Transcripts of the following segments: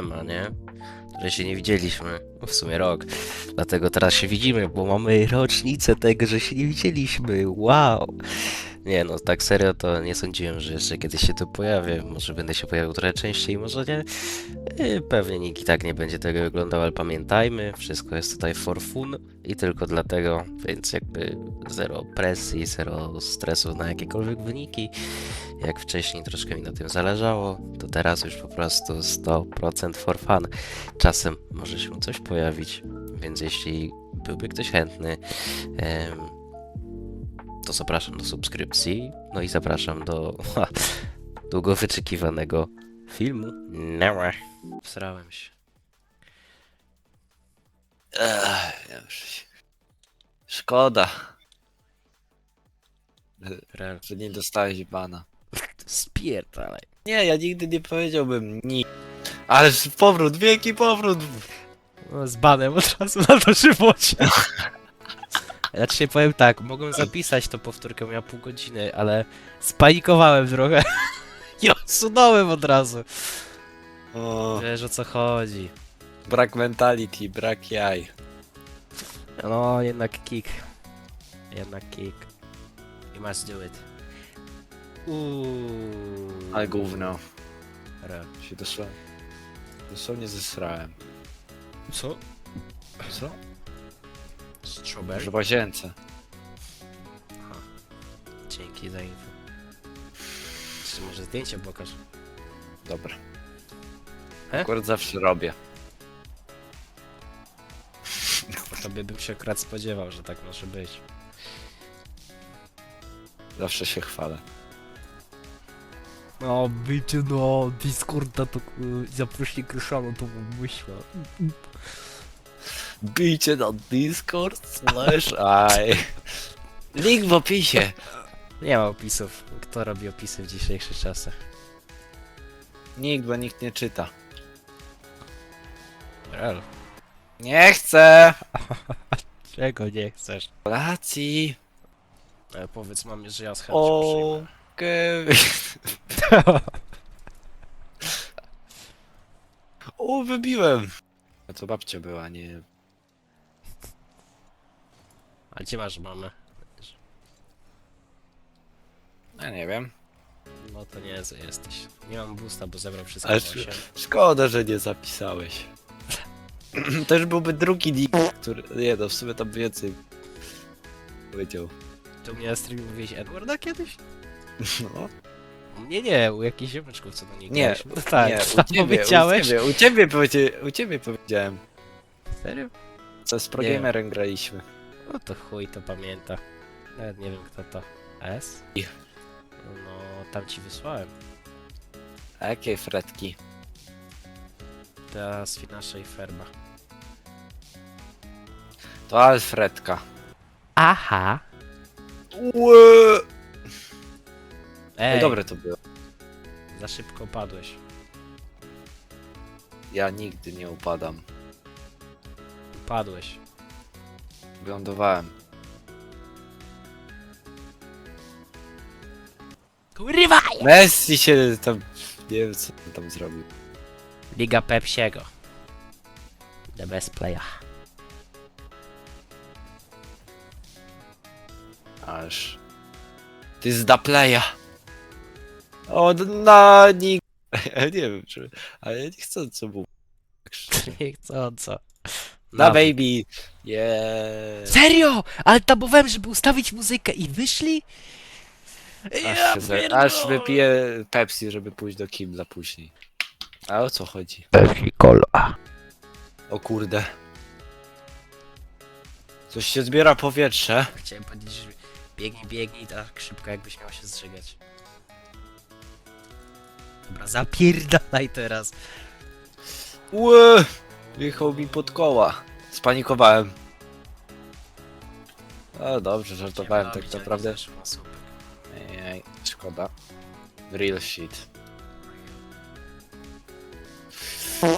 nie? Że się nie widzieliśmy. No w sumie rok. Dlatego teraz się widzimy, bo mamy rocznicę tego, że się nie widzieliśmy. Wow! Nie no, tak serio to nie sądziłem, że jeszcze kiedyś się tu pojawię. Może będę się pojawił trochę częściej, może nie. Yy, Pewnie nikt i tak nie będzie tego oglądał, ale pamiętajmy, wszystko jest tutaj for fun i tylko dlatego, więc jakby zero presji, zero stresu na jakiekolwiek wyniki. Jak wcześniej troszkę mi na tym zależało, to teraz już po prostu 100% for fun. Czasem może się coś pojawić, więc jeśli byłby ktoś chętny, to zapraszam do subskrypcji. No i zapraszam do ha, długo wyczekiwanego filmu. Nara. Wsrałem się. Ech, ja już się- Szkoda, że nie dostałeś bana. Spierdalaj. Nie, ja nigdy nie powiedziałbym ni. Ale powrót, wielki powrót! No, z banem od razu na to żywocie. Ci powiem tak, mogłem zapisać tą powtórkę, miała pół godziny, ale spanikowałem trochę. I odsunąłem od razu. O, Wiesz o co chodzi. brak mentality, brak jaj. No, jednak kick. Jednak kick. You must do it. Uuuu. Ale gówno. Real. Się dosłownie, dosłownie zesrałem. Co? Co? Strawberry? W łazience. Dzięki za info. Czy może zdjęcie pokaż? Dobra. He? Akurat zawsze robię. Po tobie bym się akurat spodziewał, że tak może być. Zawsze się chwalę. No, bycie no, Discorda to zaprosi Kryszano, to bym myślał. Bijcie na Discord slash i. Link w opisie. Nie ma opisów. Kto robi opisy w dzisiejszych czasach? Nikt, bo nikt nie czyta. Nie chcę! Czego nie chcesz? Kolacji. E, powiedz mamie, że ja z chęcią Okej. O, wybiłem. A to babcia była, nie. A gdzie masz mamę? Ja nie wiem. No to nie jesteś. Nie mam boosta, bo zebrał wszystko Ale osiem. Szkoda, że nie zapisałeś. Też byłby drugi nick, który. Nie no, w sumie tam więcej powiedział. Tu mnie na streamie mówiłeś Edwarda kiedyś? No. U mnie nie, u jakichś ziomeczków co do niej Nie, graliśmy. No tak, nie, u ciebie, u powiedziałeś? ciebie, u ciebie, powiedzie, u ciebie powiedziałem. Serio? Co z Nie. progamerem graliśmy. No to chuj to pamięta. Nawet nie wiem kto to. S? I. No tam ci wysłałem. A jakie fretki? Ta z naszej ferma. To Alfredka. Aha. Łe! Ej, Ej, dobre to było. za szybko padłeś. Ja nigdy nie upadam. Padłeś. Wylądowałem. Kurwa! Messi się tam... Nie wiem co on tam zrobił. Liga Pepsiego. The best player. Aż... Ty z da playa. O, na. Ja nie wiem czy... Ale ja nie chcę co szczerze. Niechcąco. Na Nawet. baby. Yeah. Serio? Ale tabowałem, żeby ustawić muzykę i wyszli? Aż, się ze... Aż wypiję Pepsi, żeby pójść do Kimla później. A o co chodzi? Pepsi Cola. O kurde. Coś się zbiera powietrze. Chciałem powiedzieć, że biegnij, biegnij tak szybko, jakbyś miał się zżygać. Dobra, zapierdalaj teraz. Łe! Wjechał mi pod koła. Spanikowałem. No dobrze, żartowałem tak naprawdę. Ej, szkoda. Real shit.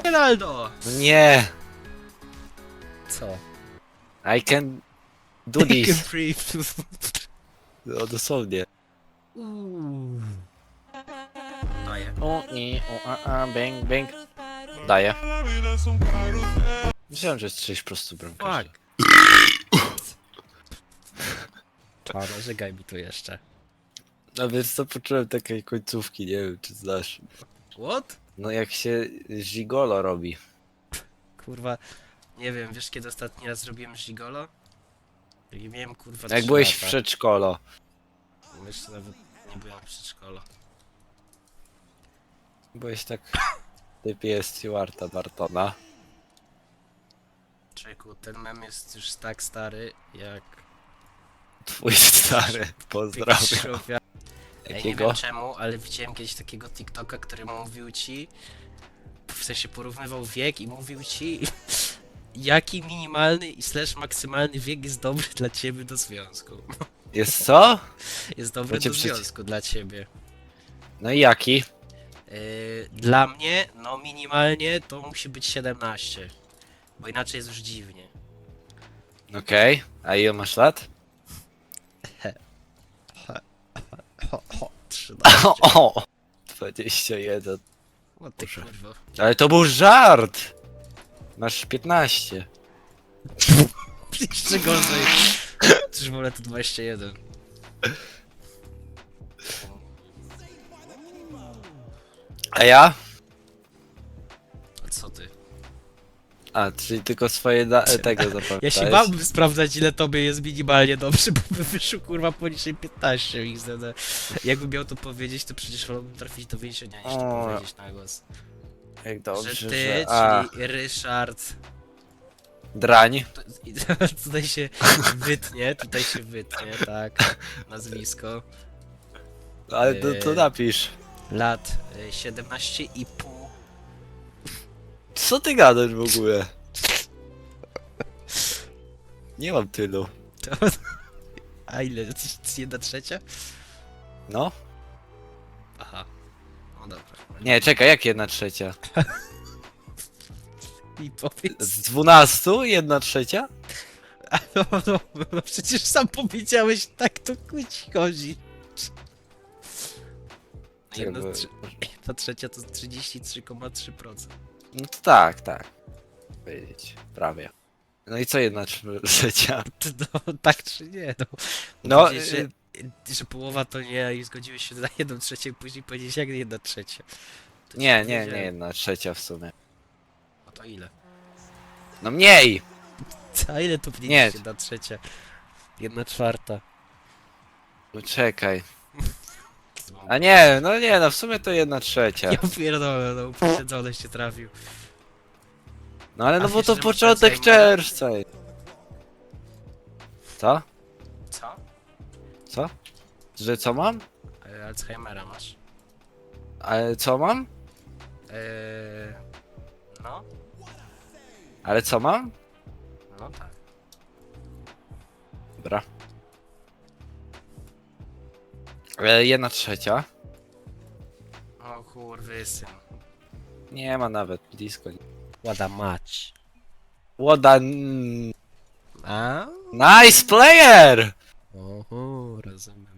Ronaldo! No nie! Co? I can do Take a this. brief. No dosłownie. Uuu. Daję. O, i, o, a, a, bang, bang. Daję. Myślałem, że strzelisz po prostu bramkarzy. Fuck. A, narzekaj mi tu jeszcze. No więc co poczułem takiej końcówki, nie wiem czy znasz. What? No jak się gigolo robi. Kurwa, nie wiem, wiesz kiedy ostatni raz zrobiłem gigolo? Jak miałem kurwa Jak trzy byłeś w lata. przedszkolu. Jeszcze nawet nie byłem w przedszkolu. Byłeś tak typie Stewarta Bartona. Człowieku, ten mem jest już tak stary, jak... Twój stary. Pozdrawiam. Ja nie Jakiego? wiem czemu, ale widziałem kiedyś takiego TikToka, który mówił ci, w sensie porównywał wiek i mówił ci, jaki minimalny i slash maksymalny wiek jest dobry dla ciebie do związku. Jest co? Jest dobry do związku dla ciebie. No i jaki? Yy, dla mnie, no minimalnie to musi być 17. Bo inaczej jest już dziwnie. Okej. A ile masz lat? Ho, ho, 13. O! 21. O ty kurwa. Ale to był żart! Masz 15. Jeszcze gorzej. Czyż wolę to 21. A ja? A co ty? A, czyli tylko swoje da- tego zapamiętałeś. Ja się bałbym sprawdzać ile tobie jest minimalnie dobrze, bo by wyszło kurwa poniżej 15 ich zada. Jakbym miał to powiedzieć, to przecież wolałbym trafić do więzienia niż to O. powiedzieć na głos. Jak dobrze, że ty. A, czyli Ryszard, drań. to, i- tutaj się wytnie, tutaj się wytnie, tak, nazwisko. Ale to, to Eee. napisz. Lat y, 17,5. Co ty gadasz w ogóle? Nie mam tylu. A ile? Jedna trzecia? No? Aha. No dobra. Nie, czekaj, jak jedna trzecia? I powiedz. Z 12? Jedna trzecia? A No, no, no przecież sam powiedziałeś, tak to ci chodzi. Jedna, Jakby- trze- jedna trzecia to 33,3%. No to tak, tak. Powiedzieć, prawie. No i co jedna trzecia? No, tak czy nie? No, No, Powiedzieć, że, y- że połowa to nie i zgodziłeś się na jedną trzecią i później powiedzieć jak jedna trzecia. To Nie, ci nie, nie powiedziałem. jedna trzecia w sumie. No to ile? No mniej! A ile to Nie. nie. jedna trzecia? Jedna czwarta. No czekaj. A nie, no nie, no w sumie to jedna trzecia. Ja pierdolę, no uprzedzony się trafił. No ale A no bo to masz początek czerwca. Co? Co? Co? Że co mam? E, Alzheimera masz. Ale co mam? Eee, no, Ale co mam? no tak. Dobra. E, jedna trzecia. O kurwysyn. Nie ma nawet blisko. Łada mać. Łoda... A? Nice player! Oho, rozumiem.